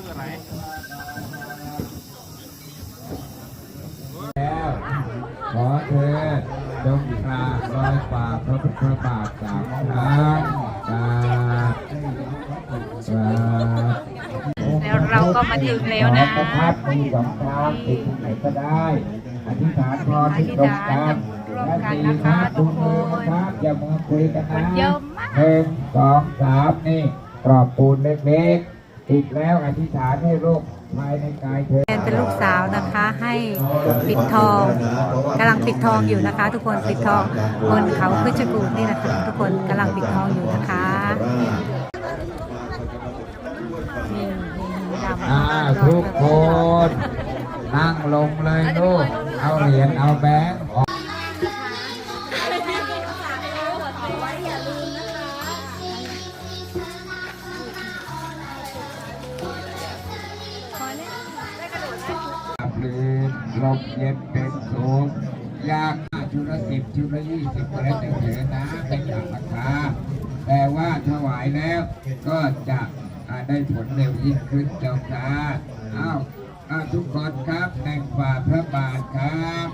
คืออะไรแล้วขอเธอจงกราบรอยฝ่าพระพุทธบาทสามครั้งกราบกราบแล้วเราก็มาถึงแล้วนะขอประทับมีสองทางติดที่ไหนก็ได้อธิษฐานพรที่ตรงกันอธิษฐานและร่วมกันนะคะสี่ครับทุทุกกคคนนนะครับอย่ามัวคุยกันคนะนเยอะมากหนึ่งสองสามนี่กรอบปูนเล็กๆ อีกแล้วอธิษฐานให้โรคภายในกายเธอแอนเป็นลูกสาวนะคะให้ปิดทองกำลังปิดทองอยู่นะคะ ทุกคนปิดทองบนเขาพิชรกูฏนี่นะคะ ทุกคนกำลังปิดทองอยู่นะคะนี่นี่ดำอ่าทุกคนนั่งลงเลยลูกเอาเหรียญเอาแบงค์ ลมเย็นเป็นสุขยาฆ่าชุละสิบชุละยี่สิบแล้วแต่เถอะนะไม่จับราคาแต่ว่าถวายแล้วก็จะได้ผลเร็วยิ่งขึ้นเจ้าค่ะอ้าวอ้าวทุกคนครับแต่งฝ่าพระบาทครับ